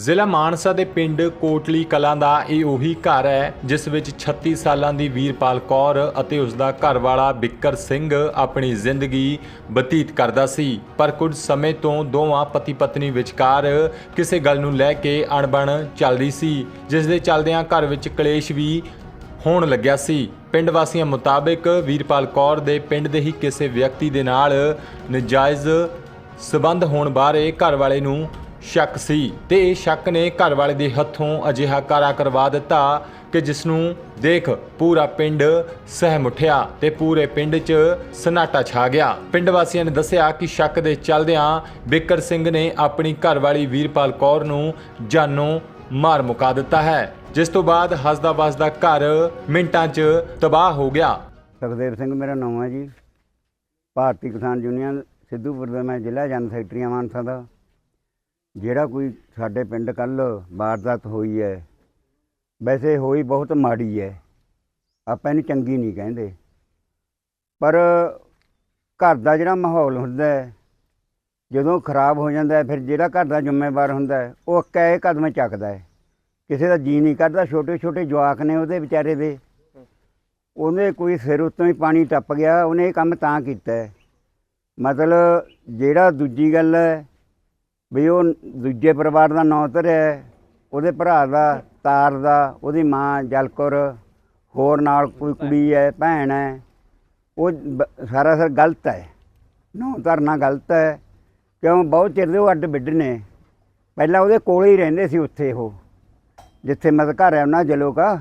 ਜ਼ਿਲ੍ਹਾ ਮਾਨਸਾ ਦੇ ਪਿੰਡ ਕੋਟਲੀ ਕਲਾਂ ਦਾ ਇਹ ਉਹੀ ਘਰ ਹੈ, ਜਿਸ ਵਿੱਚ 36 ਸਾਲਾਂ ਦੀ ਵੀਰਪਾਲ ਕੌਰ ਅਤੇ ਉਸ ਦਾ ਘਰਵਾਲਾ ਬਿੱਕਰ ਸਿੰਘ ਆਪਣੀ ਜ਼ਿੰਦਗੀ ਬਤੀਤ ਕਰਦਾ ਸੀ। ਪਰ ਕੁਝ ਸਮੇਂ ਤੋਂ ਦੋਵਾਂ ਪਤੀ ਪਤਨੀ ਵਿਚਕਾਰ ਕਿਸੇ ਗੱਲ ਨੂੰ ਲੈ ਕੇ ਅਣਬਣ ਚੱਲਦੀ ਸੀ, ਜਿਸ ਦੇ ਚੱਲਦਿਆਂ ਘਰ ਵਿੱਚ ਕਲੇਸ਼ ਵੀ ਹੋਣ ਲੱਗਿਆ ਸੀ। ਪਿੰਡ ਵਾਸੀਆਂ ਮੁਤਾਬਕ ਵੀਰਪਾਲ ਕੌਰ ਦੇ ਪਿੰਡ ਦੇ ਹੀ ਕਿਸੇ ਵਿਅਕਤੀ ਦੇ ਨਾਲ ਨਜਾਇਜ਼ ਸਬੰਧ ਹੋਣ ਬਾਰੇ ਘਰ ਵਾਲੇ ਨੂੰ ਸ਼ੱਕ ਸੀ ਤੇ ਇਹ ਸ਼ੱਕ ਨੇ ਘਰ ਵਾਲੇ ਦੇ ਹੱਥੋਂ ਅਜਿਹਾ ਕਾਰਾ ਕਰਵਾ ਦਿੱਤਾ ਕਿ ਜਿਸ ਨੂੰ ਦੇਖ ਪੂਰਾ ਪਿੰਡ ਸਹਿਮ ਉੱਠਿਆ ਤੇ ਪੂਰੇ ਪਿੰਡ 'ਚ ਸਨਾਟਾ ਛਾ ਗਿਆ। ਪਿੰਡ ਵਾਸੀਆਂ ਨੇ ਦੱਸਿਆ ਕਿ ਸ਼ੱਕ ਦੇ ਚੱਲਦਿਆਂ ਬਿੱਕਰ ਸਿੰਘ ਨੇ ਆਪਣੀ ਘਰਵਾਲੀ ਵੀਰਪਾਲ ਕੌਰ ਨੂੰ ਜਾਨੋਂ ਮਾਰ ਮੁਕਾ ਦਿੱਤਾ ਹੈ, ਜਿਸ ਤੋਂ ਬਾਅਦ ਹੱਸਦਾ ਵਸਦਾ ਘਰ ਮਿੰਟਾਂ 'ਚ ਤਬਾਹ ਹੋ ਗਿਆ। ਸੁਖਦੇਵ ਸਿੰਘ ਮੇਰਾ ਨਾਮ ਹੈ ਜੀ। ਭਾਰਤੀ ਕਿਸਾਨ ਯੂਨੀਅਨ ਸਿੱਧੂਪੁਰ ਦਾ ਮੈਂ ਜ਼ਿਲ੍ਹਾ ਜਨ ਸੈਕਟਰੀ ਮਾਨਸਾ ਦਾ। ਜਿਹੜਾ ਕੋਈ ਸਾਡੇ ਪਿੰਡ ਕੱਲ ਵਾਰਦਾਤ ਹੋਈ ਹੈ ਵੈਸੇ ਹੋਈ ਬਹੁਤ ਮਾੜੀ ਹੈ। ਆਪਾਂ ਇਹਨੂੰ ਚੰਗੀ ਨਹੀਂ ਕਹਿੰਦੇ। ਪਰ ਘਰ ਦਾ ਜਿਹੜਾ ਮਾਹੌਲ ਹੁੰਦਾ ਹੈ ਜਦੋਂ ਖਰਾਬ ਹੋ ਜਾਂਦਾ ਹੈ, ਫਿਰ ਜਿਹੜਾ ਘਰ ਦਾ ਜ਼ਿੰਮੇਵਾਰ ਹੁੰਦਾ ਹੈ, ਉਹ ਇਹ ਕਦਮ ਚੱਕਦਾ ਹੈ। ਕਿਸੇ ਦਾ ਜੀ ਨਹੀਂ ਕਰਦਾ ਛੋਟੇ ਛੋਟੇ ਜਵਾਕ ਨੇ ਉਹਦੇ ਵਿਚਾਰੇ ਦੇ। ਉਹਨੇ ਕੋਈ ਸਿਰ ਉੱਤੋਂ ਹੀ ਪਾਣੀ ਟੱਪ ਗਿਆ ਉਹਨੇ ਇਹ ਕੰਮ ਤਾਂ ਕੀਤਾ ਮਤਲਬ ਜਿਹੜਾ ਦੂਜੀ ਗੱਲ ਹੈ ਵੀ ਉਹ ਦੂਜੇ ਪਰਿਵਾਰ ਦਾ ਨਾਂ ਧਰਿਆ ਹੈ, ਉਹਦੇ ਭਰਾ ਦਾ ਤਾਰ ਦਾ ਉਹਦੀ ਮਾਂ ਜਲਕੌਰ ਹੋਰ ਨਾਲ ਕੋਈ ਕੁੜੀ ਹੈ ਭੈਣ ਹੈ ਉਹ ਸਾਰਾ ਸਰ ਗਲਤ ਹੈ। ਨਾਂ ਧਰਨਾ ਗਲਤ ਹੈ ਕਿਉਂ? ਬਹੁਤ ਚਿਰ ਦੇ ਉਹ ਅੱਡ ਬਿੱਡ ਨੇ। ਪਹਿਲਾਂ ਉਹਦੇ ਕੋਲ ਹੀ ਰਹਿੰਦੇ ਸੀ ਉੱਥੇ ਉਹ ਜਿੱਥੇ ਮਤਲਬ ਘਰ ਹੈ ਉਹਨਾਂ ਜਲੋ ਕਾ।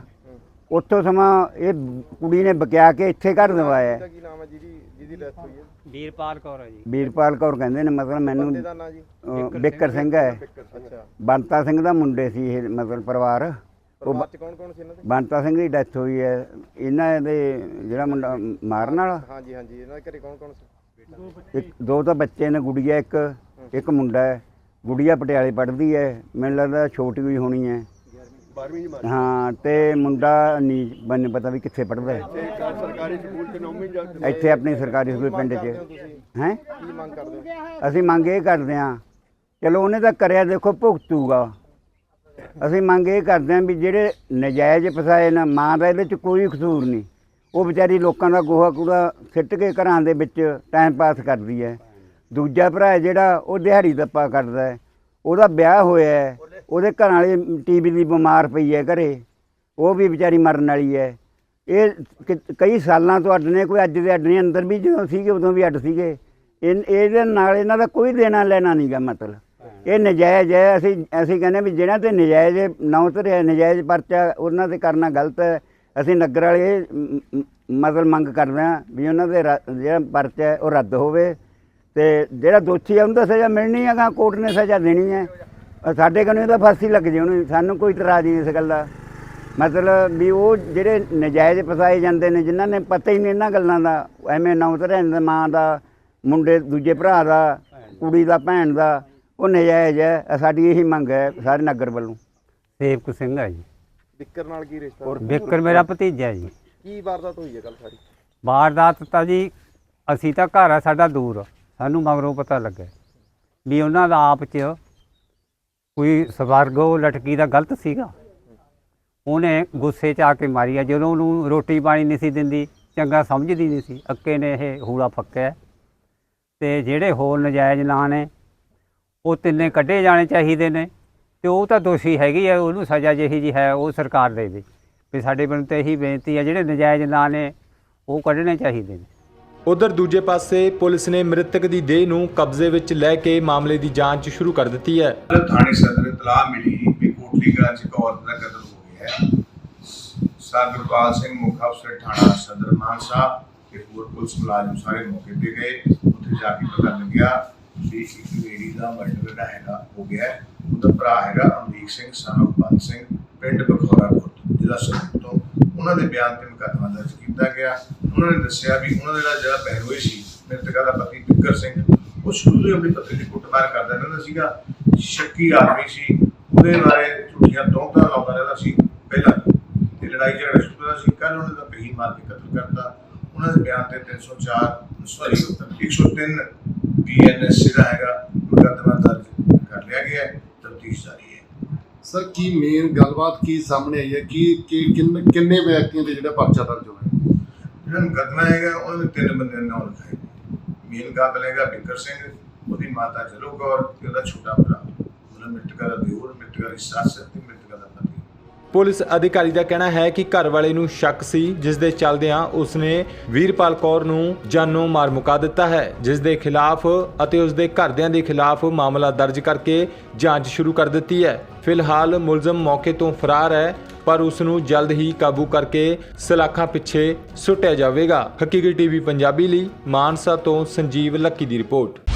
ਉੱਥੋਂ ਸਮਾਂ ਇਹ ਕੁੜੀ ਨੇ ਬਕਿਆ ਕੇ ਇੱਥੇ ਘਰ ਦਵਾਇਆ ਦਾ ਡੈਥ ਹੋਈ ਹੈ। ਵੀਰਪਾਲ ਕੌਰ ਹੈ ਜੀ। ਵੀਰਪਾਲ ਕੌਰ ਕਹਿੰਦੇ ਨੇ ਮਤਲਬ ਮੈਨੂੰ ਦਾ ਨਾਂ ਜੀ? ਅਹ, ਬਿੱਕਰ ਸਿੰਘ ਹੈ। ਅੱਛਾ। ਬੰਤਾ ਸਿੰਘ ਦਾ ਮੁੰਡੇ ਸੀ ਇਹ ਮਤਲਬ ਪਰਿਵਾਰ। ਪਰਿਵਾਰ ਚ ਕੌਣ ਕੌਣ ਸੀ ਇਹਨਾਂ ਦੇ? ਬੰਤਾ ਸਿੰਘ ਦੀ ਡੈਥ ਹੋਈ ਹੈ। ਇਹਨਾਂ ਦੇ ਜਿਹੜਾ ਮੁੰਡਾ ਮਾਰਨ ਵਾਲਾ? ਹਾਂਜੀ ਹਾਂਜੀ ਇਹਨਾਂ ਦੇ ਘਰੇ ਕੌਣ ਕੌਣ ਸੀ? ਇੱਕ ਦੋ ਤਾਂ ਬੱਚੇ ਨੇ ਗੁੜੀਆ ਇੱਕ ਇੱਕ ਮੁੰਡਾ ਹੈ। ਗੁੜੀਆ ਪਟਿਆਲੇ ਪੜ੍ਹਦੀ ਹੈ। ਮੈਨੂੰ ਲੱਗਦਾ ਛੋਟੀ ਹੋਈ ਹੋਣੀ ਹੈ। 12ਵੀਂ ਜਮਾਤ ਹਾਂ ਤੇ ਮੁੰਡਾ ਨਹੀਂ ਮੈਨੂੰ ਪਤਾ ਵੀ ਕਿੱਥੇ ਪੜ੍ਹਦਾ ਹੈ। ਸਰਕਾਰੀ ਸਕੂਲ ਚ ਨੌਵੀਂ ਜਾ ਇੱਥੇ ਆਪਣੀ ਸਰਕਾਰੀ ਸਕੂਲ ਪਿੰਡ 'ਚ। ਹੈ ਕੀ ਮੰਗ ਕਰਦੇ ਹੋ? ਅਸੀਂ ਮੰਗ ਇਹ ਕਰਦੇ ਹਾਂ ਚਲੋ ਉਹਨੇ ਤਾਂ ਕਰਿਆ ਦੇਖੋ ਭੁਗਤੂਗਾ। ਅਸੀਂ ਮੰਗ ਇਹ ਕਰਦੇ ਹਾਂ ਵੀ ਜਿਹੜੇ ਨਜਾਇਜ਼ ਫਸਾਏ ਨਾ ਮਾਂ ਦਾ ਇਹਦੇ 'ਚ ਕੋਈ ਕਸੂਰ ਨਹੀਂ। ਉਹ ਵਿਚਾਰੀ ਲੋਕਾਂ ਦਾ ਗੋਹਾ ਕੂੜਾ ਸਿੱਟ ਕੇ ਘਰਾਂ ਦੇ ਵਿੱਚ ਟਾਈਮ ਪਾਸ ਕਰਦੀ ਹੈ। ਦੂਜਾ ਭਰਾ ਹੈ ਜਿਹੜਾ ਉਹ ਦਿਹਾੜੀ ਦੱਪਾ ਕਰਦਾ ਹੈ। ਉਹਦਾ ਵਿਆਹ ਹੋਇਆ ਹੈ। ਉਹਦੇ ਘਰ ਵਾਲੀ ਟੀਬੀ ਦੀ ਬਿਮਾਰ ਪਈ ਹੈ ਘਰੇ। ਉਹ ਵੀ ਵਿਚਾਰੀ ਮਰਨ ਵਾਲੀ ਹੈ। ਇਹ ਕਿ- ਕਈ ਸਾਲਾਂ ਤੋਂ ਅੱਡ ਨੇ, ਕੋਈ ਅੱਜ ਦੇ ਅੱਡ ਨੇ, ਅੰਦਰ ਵੀ ਜਦੋਂ ਸੀਗੇ, ਉਦੋਂ ਵੀ ਅੱਡ ਸੀਗੇ। ਇਹ, ਇਹਦੇ ਨਾਲ ਇਹਨਾਂ ਦਾ ਕੋਈ ਦੇਣਾ ਲੈਣਾ ਨਹੀਂਗਾ ਮਤਲਬ। ਇਹ ਨਜਾਇਜ਼ ਹੈ। ਅਸੀਂ ਅਸੀਂ ਕਹਿੰਦੇ ਵੀ ਜਿਹਨਾਂ ਤੇ ਨਜਾਇਜ਼ ਨਾਂ ਧਰਿਆ ਨਜਾਇਜ਼ ਪਰਚਾ ਉਹਨਾਂ ਤੇ ਕਰਨਾ ਗਲਤ ਹੈ। ਅਸੀਂ ਨਗਰ ਵਾਲੇ ਇਹ ਮ- ਮ- ਮਤਲਬ ਮੰਗ ਕਰਦੇ ਹਾਂ ਵੀ ਉਹਨਾਂ ਦੇ ਰ- ਜਿਹੜਾ ਪਰਚਾ ਹੈ ਉਹ ਰੱਦ ਹੋਵੇ ਤੇ ਜਿਹੜਾ ਦੋਸ਼ੀ ਹੈ, ਉਹਨੂੰ ਤਾਂ ਸਜ਼ਾ ਮਿਲਣੀ ਹੈ ਗਾ ਕੋਰਟ ਨੇ ਸਜ਼ਾ ਦੇਣੀ ਹੈ। ਅ ਸਾਡੇ ਕੋਲ ਤਾਂ ਫਾਂਸੀ ਲੱਗ ਜੇ ਉਹਨੂੰ ਸਾਨੂੰ ਕੋਈ ਇਤਰਾਜ਼ ਨਹੀਂ ਇਸ ਗੱਲ ਦਾ। ਮਤਲਬ ਵੀ ਉਹ ਜਿਹੜੇ ਨਜਾਇਜ਼ ਫਸਾਏ ਜਾਂਦੇ ਨੇ ਜਿਨ੍ਹਾਂ ਨੇ ਪਤਾ ਹੀ ਨਹੀਂ ਇਹਨਾਂ ਗੱਲਾਂ ਦਾ ਐਵੇਂ ਨਾਂ ਉਤਰਿਆ ਜਾਂਦਾ ਮਾਂ ਦਾ ਮੁੰਡੇ ਦੂਜੇ ਭਰਾ ਦਾ ਕੁੜੀ ਦਾ ਭੈਣ ਦਾ ਉਹ ਨਜਾਇਜ਼ ਹੈ ਸਾਡੀ ਇਹੀ ਮੰਗ ਹੈ ਸਾਰੇ ਨਗਰ ਵੱਲੋਂ। ਸੇਵਕ ਸਿੰਘ ਹੈ ਜੀ। ਬਿੱਕਰ ਨਾਲ ਕੀ ਰਿਸ਼ਤਾ? ਬਿੱਕਰ ਮੇਰਾ ਭਤੀਜਾ ਜੀ। ਕੀ ਵਾਰਦਾਤ ਹੋਈ ਹੈ ਕੱਲ ਸਾਰੀ? ਵਾਰਦਾਤ ਤਾਂ ਜੀ ਅਸੀਂ ਤਾਂ ਘਰ ਆ ਸਾਡਾ ਦੂਰ ਸਾਨੂੰ ਮਗਰੋਂ ਪਤਾ ਲੱਗਾ ਵੀ ਉਹਨਾਂ ਦਾ ਆਪ 'ਚ ਕੋਈ ਸਵਰਗੋ ਲਟਕੀ ਦਾ ਗਲਤ ਸੀਗਾ। ਉਹਨੇ ਗੁੱਸੇ 'ਚ ਆ ਕੇ ਮਾਰੀ ਆ ਜਦੋਂ ਉਹਨੂੰ ਰੋਟੀ ਪਾਣੀ ਨਹੀਂ ਸੀ ਦਿੰਦੀ, ਚੰਗਾ ਸਮਝਦੀ ਨਹੀਂ ਸੀ। ਅੱਕੇ ਨੇ ਇਹ ਹੂੜਾ ਫੱਕਿਆ। ਤੇ ਜਿਹੜੇ ਹੋਰ ਨਜਾਇਜ਼ ਨਾਂ ਨੇ, ਉਹ ਤਿੰਨੇ ਕੱਢੇ ਜਾਣੇ ਚਾਹੀਦੇ ਨੇ। ਤੇ ਉਹ ਤਾਂ ਦੋਸ਼ੀ ਹੈਗੀ ਹੈ ਉਹਨੂੰ ਸਜ਼ਾ ਜਿਹੀ ਜੀ ਹੈ, ਉਹ ਸਰਕਾਰ ਦੇ ਦੇ ਵੀ ਸਾਡੇ ਵੱਲੋਂ ਤਾਂ ਇਹੀ ਬੇਨਤੀ ਹੈ ਜਿਹੜੇ ਨਜਾਇਜ਼ ਨਾਂ ਨੇ, ਉਹ ਕੱਢਣੇ ਚਾਹੀਦੇ ਨੇ। ਉਧਰ ਦੂਜੇ ਪਾਸੇ ਪੁਲਿਸ ਨੇ ਮ੍ਰਿਤਕ ਦੀ ਦੇਹ ਨੂੰ ਕਬਜ਼ੇ ਵਿੱਚ ਲੈ ਕੇ ਮਾਮਲੇ ਦੀ ਜਾਂਚ ਸ਼ੁਰੂ ਕਰ ਦਿੱਤੀ ਹੈ। ਕੱਲ੍ਹ ਥਾਣੇ ਸਦਰ ਇਤਲਾਹ ਮਿਲੀ ਵੀ ਕੋਟਲੀ ਚ ਇੱਕ ਔਰਤ ਦਾ ਕਤਲ ਹੋ ਗਿਆ ਹੈ। ਸਰਦਰਪਾਲ ਸਿੰਘ ਮੁੱਖ ਅਫਸਰ ਥਾਣਾ ਸਦਰ ਮਾਨਸਾ ਤੇ ਹੋਰ ਪੁਲਿਸ ਮੁਲਾਜ਼ਮ ਸਾਰੇ ਮੌਕੇ ਤੇ ਗਏ। ਉੱਥੇ ਜਾ ਕੇ ਪਤਾ ਲੱਗਿਆ ਵੀ ਇੱਕ ਲੇਡੀ ਦਾ ਮਰਡਰ ਜਿਹੜਾ ਹੈਗਾ, ਹੋ ਗਿਆ ਹੈ। ਉਹਦਾ ਭਰਾ ਹੈਗਾ ਅਮਰੀਕ ਸਿੰਘ, son ਬੰਦ ਸਿੰਘ, ਪਿੰਡ ਬਖੌਰਾ ਕੋਟ ਜ਼ਿਲ੍ਹਾ ਸੰਗਰੂਰ ਤੋਂ ਉਹਨਾਂ ਦੇ ਬਿਆਨ ਤੇ ਮੁਕੱਦਮਾ ਦਰਜ ਕੀਤਾ ਗਿਆ। ਉਹਨਾਂ ਨੇ ਦੱਸਿਆ ਵੀ ਉਹਨਾਂ ਦਾ ਜਿਹੜਾ ਜਿਹੜਾ ਪਹਿਰੋਏ ਸੀ, ਮ੍ਰਿਤਕਾ ਦਾ ਪਤੀ ਬਿੱਕਰ ਸਿੰਘ, ਉਹ ਸ਼ੁਰੂ ਤੋਂ ਹੀ ਆਪਣੀ ਪਤਨੀ ਦੀ ਕੁੱਟਮਾਰ ਕਰਦਾ ਰਹਿੰਦਾ ਸੀਗਾ। ਸ਼ੱਕੀ ਆਦਮੀ ਸੀ, ਉਹਦੇ ਬਾਰੇ ਝੂਠੀਆਂ ਤੋਹਤਾਂ ਲਾਉਂਦਾ ਰਹਿੰਦਾ ਸੀ। ਪਹਿਲਾਂ ਤੇ ਲੜਾਈ ਝਗੜਾ ਸ਼ੁਰੂ ਹੋਇਆ ਸੀ ਕੱਲ ਉਹਨੇ ਤਾਂ ਪਹੀ ਮਾਰ ਕੇ ਕਤਲ ਕਰਤਾ। ਉਹਨਾਂ ਦੇ ਬਿਆਨ ਤੇ 304 ਸੌਰੀ 103 ਬੀਐਨਐਸ ਜਿਹੜਾ ਹੈਗਾ, ਮੁਕੱਦਮਾ ਦਰਜ ਕਰ ਲਿਆ ਗਿਆ ਹੈ, ਤਫਤੀਸ਼ ਜਾਰੀ ਹੈ। ਸਰ, ਕੀ ਮੇਨ ਗੱਲਬਾਤ ਕੀ ਸਾਹਮਣੇ ਆਈ ਹੈ? ਕੀ ਕੀ ਕਿੰਨੇ ਵਿਅਕਤੀਆਂ 'ਤੇ ਜਿਹੜਾ ਪਰਚਾ ਦਰਜ ਹੋਇਆ? ਜਿਹੜਾ ਮੁਕੱਦਮਾ ਹੈਗਾ, ਉਹਦੇ ਤਿੰਨ ਬੰਦਿਆਂ ਦੇ ਲਿਖਾਏ ਮੇਨ ਕਾਤਲ ਹੈਗਾ ਬਿੱਕਰ ਸਿੰਘ, ਉਹਦੀ ਮਾਤਾ ਜਲੂ ਕੌਰ ਤੇ ਉਹਦਾ ਛੋਟਾ ਭਰਾ। ਮਤਲਬ ਮਿਰਤਕਾ ਦਾ ਦਿਓਰ, ਮਿਰਤਕਾ ਦੀ ਸੱਸ ਤੇ ਮਿਰਤਕਾ ਦਾ ਪਤੀ। ਪੁਲਿਸ ਅਧਿਕਾਰੀ ਦਾ ਕਹਿਣਾ ਹੈ ਕਿ ਘਰ ਵਾਲੇ ਨੂੰ ਸ਼ੱਕ ਸੀ, ਜਿਸ ਦੇ ਚੱਲਦਿਆਂ ਉਸਨੇ ਵੀਰਪਾਲ ਕੌਰ ਨੂੰ ਜਾਨੋਂ ਮਾਰ ਮੁਕਾ ਦਿੱਤਾ ਹੈ, ਜਿਸ ਦੇ ਖਿਲਾਫ ਅਤੇ ਉਸ ਦੇ ਘਰਦਿਆਂ ਦੇ ਖਿਲਾਫ ਮਾਮਲਾ ਦਰਜ ਕਰਕੇ ਜਾਂਚ ਸ਼ੁਰੂ ਕਰ ਦਿੱਤੀ ਹੈ। ਫਿਲਹਾਲ ਮੁਲਜ਼ਮ ਮੌਕੇ ਤੋਂ ਫਰਾਰ ਹੈ ਪਰ ਉਸ ਨੂੰ ਜਲਦ ਹੀ ਕਾਬੂ ਕਰਕੇ ਸਲਾਖਾਂ ਪਿੱਛੇ ਸੁੱਟਿਆ ਜਾਵੇਗਾ। ਹਕੀਕੀ ਟੀਵੀ ਪੰਜਾਬੀ ਲਈ ਮਾਨਸਾ ਤੋਂ ਸੰਜੀਵ ਲੱਕੀ ਦੀ ਰਿਪੋਰਟ।